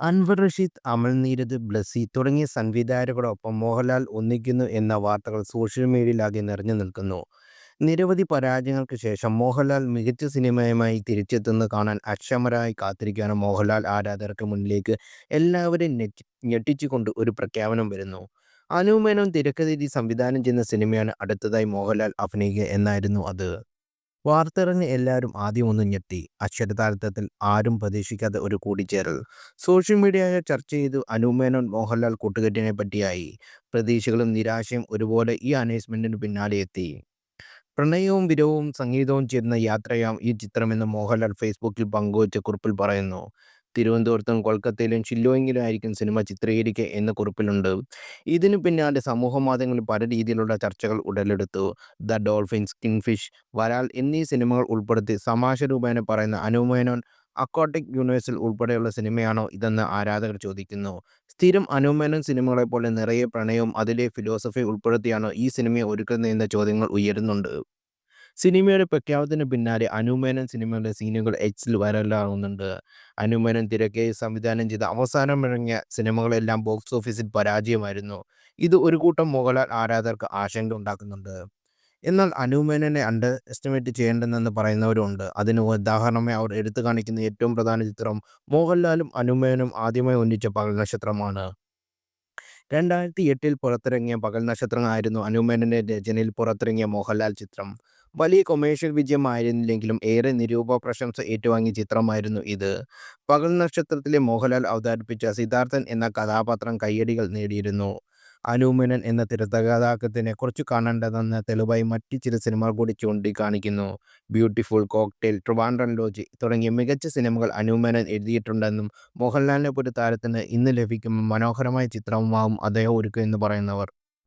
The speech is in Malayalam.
അൻവർ റഷീദ്, അമൽ നീരദ്, ബ്ലസി തുടങ്ങിയ സംവിധായകരോടൊപ്പം മോഹൻലാൽ ഒന്നിക്കുന്നു എന്ന വാർത്തകൾ സോഷ്യൽ മീഡിയയിലാകെ നിറഞ്ഞു നിൽക്കുന്നു. നിരവധി പരാജയങ്ങൾക്ക് ശേഷം മോഹൻലാൽ മികച്ച സിനിമയുമായി തിരിച്ചെത്തുന്നത് കാണാൻ അക്ഷമരായി കാത്തിരിക്കാനും മോഹൻലാൽ ആരാധകർക്ക് മുന്നിലേക്ക് എല്ലാവരെയും ഞെട്ടിച്ചുകൊണ്ട് ഒരു പ്രഖ്യാപനം വരുന്നു. അനുമേനം മേനോൻ സംവിധാനം ചെയ്യുന്ന സിനിമയാണ് അടുത്തതായി മോഹൻലാൽ അഭിനയിക്കുക എന്നായിരുന്നു അത്. വാർത്തയറിഞ്ഞ് എല്ലാവരും ആദ്യം ഒന്ന് ഞെട്ടി. അക്ഷരതാരത്വത്തിൽ ആരും പ്രതീക്ഷിക്കാത്ത ഒരു കൂടിച്ചേരൽ. സോഷ്യൽ മീഡിയയിൽ ചർച്ച ചെയ്തു അനുമേനോൻ മോഹൻലാൽ കൂട്ടുകെട്ടിനെ പറ്റിയായി പ്രതീക്ഷകളും നിരാശയും ഒരുപോലെ ഈ അനൗൺസ്മെന്റിന് പിന്നാലെ എത്തി. പ്രണയവും വിരവും സംഗീതവും ചേരുന്ന യാത്രയാം ഈ ചിത്രമെന്ന് മോഹൻലാൽ ഫേസ്ബുക്കിൽ പങ്കുവച്ച കുറിപ്പിൽ പറയുന്നു. തിരുവനന്തപുരത്തും കൊൽക്കത്തയിലും ഷില്ലോങ്ങിലുമായിരിക്കും സിനിമ ചിത്രീകരിക്കുക എന്ന കുറിപ്പിലുണ്ട്. ഇതിനു പിന്നാലെ സമൂഹ മാധ്യമങ്ങളിൽ പല രീതിയിലുള്ള ചർച്ചകൾ ഉടലെടുത്തു. ദ ഡോൾഫിൻസ്, കിങ്ഫിഷ്, വരാൽ എന്നീ സിനിമകൾ ഉൾപ്പെടുത്തി സമാശ രൂപേന പറയുന്ന അനുമേനോൻ അക്കോട്ടിക് യൂണിവേഴ്സിൽ ഉൾപ്പെടെയുള്ള സിനിമയാണോ ഇതെന്ന് ആരാധകർ ചോദിക്കുന്നു. സ്ഥിരം അനുമേനൻ സിനിമകളെ പോലെ നിറയെ പ്രണയവും അതിലെ ഫിലോസഫി ഉൾപ്പെടുത്തിയാണോ ഈ സിനിമയെ ഒരുക്കുന്നതെന്ന ചോദ്യങ്ങൾ ഉയരുന്നുണ്ട്. സിനിമയുടെ പ്രഖ്യാപനത്തിന് പിന്നാലെ അനുമേനൻ സിനിമയുടെ സീനുകൾ എക്സിൽ വൈറലാകുന്നുണ്ട്. അനുമേനൻ തിരക്കേറി സംവിധാനം ചെയ്ത ചെയ്ത് അവസാനമിറങ്ങിയ സിനിമകളെല്ലാം ബോക്സ് ഓഫീസിൽ പരാജയമായിരുന്നു. ഇത് ഒരു കൂട്ടം മോഹൻലാൽ ആരാധകർക്ക് ആശങ്ക ഉണ്ടാക്കുന്നുണ്ട്. എന്നാൽ അനുമേനനെ അണ്ടർ എസ്റ്റിമേറ്റ് ചെയ്യേണ്ടതെന്ന് പറയുന്നവരുണ്ട് അതിന് ഉദാഹരണമായി അവർ എടുത്തു കാണിക്കുന്ന ഏറ്റവും പ്രധാന ചിത്രം മോഹൻലാലും അനുമേനും ആദ്യമായി ഒന്നിച്ച പകൽ നക്ഷത്രമാണ്. രണ്ടായിരത്തി എട്ടിൽ പുറത്തിറങ്ങിയ പകൽ നക്ഷത്രമായിരുന്നു അനുമേനന്റെ അനു രചനയിൽ പുറത്തിറങ്ങിയ മോഹൻലാൽ ചിത്രം. വലിയ കൊമേഴ്ഷ്യൽ വിജയമായിരുന്നില്ലെങ്കിലും ഏറെ നിരൂപ പ്രശംസ ഏറ്റുവാങ്ങിയ ചിത്രമായിരുന്നു ഇത്. പകൽ നക്ഷത്രത്തിലെ മോഹൻലാൽ അവതരിപ്പിച്ച സിദ്ധാർത്ഥൻ എന്ന കഥാപാത്രം കയ്യടികൾ നേടിയിരുന്നു. അനൂമനൻ എന്ന തിരക്കഥാകൃത്തിനെ കുറിച്ച് കാണേണ്ടതെന്ന തെളിവായി മറ്റ് ചില സിനിമകൾ കൂടി ചൂണ്ടിക്കാണിക്കുന്നു. ബ്യൂട്ടിഫുൾ, കോക്ടെയിൽ, ട്രിവാൻഡ്രൻ ലോജ് തുടങ്ങിയ മികച്ച സിനിമകൾ അനൂമനൻ എഴുതിയിട്ടുണ്ടെന്നും മോഹൻലാലിനെ ഒരു താരത്തിന് ഇന്ന് ലഭിക്കുമ്പോൾ മനോഹരമായ ചിത്രമാവും അദ്ദേഹം ഒരുക്കുക എന്ന് പറയുന്നവർ